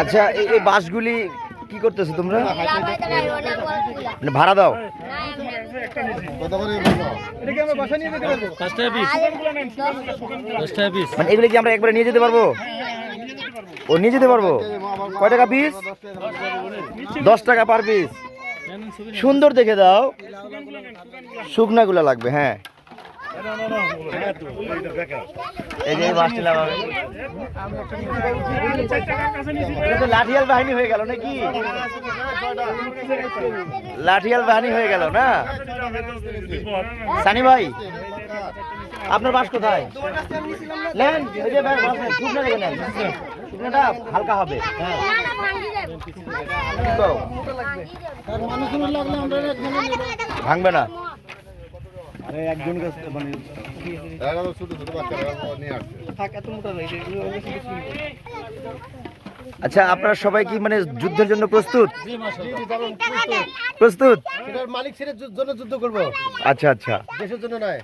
আচ্ছা এই বাসগুলি কি করতেছো তোমরা? মানে ভাড়া দাও। মানে এগুলি কি আমরা একবারে নিয়ে যেতে পারব? ও নিয়ে যেতে পারব? কয় টাকা পিস দশ টাকা পার পিস সুন্দর দেখে দাও। শুকনাগুলো লাগবে হ্যাঁ। এই যে মাছটি লাগাবে। লাঠিয়াল বাহিনী হয়ে গেল নাকি? লাঠিয়াল বাহিনী হয়ে গেল না? সানি ভাই, আপনার বাস কোথায়? হালকা হবে। হ্যাঁ ভাঙবে না। আচ্ছা আপনারা সবাই কি মানে যুদ্ধের জন্য প্রস্তুত? প্রস্তুত? মালিক ছেড়ে জন্য যুদ্ধ করব। আচ্ছা আচ্ছা। দেশের জন্য নয়।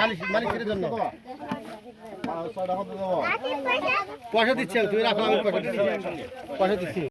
মালিক মালিক ছেড়ে জন্য। পয়সা দিচ্ছে তুমি রাখো আমি পয়সা দিচ্ছি। পয়সা দিচ্ছি।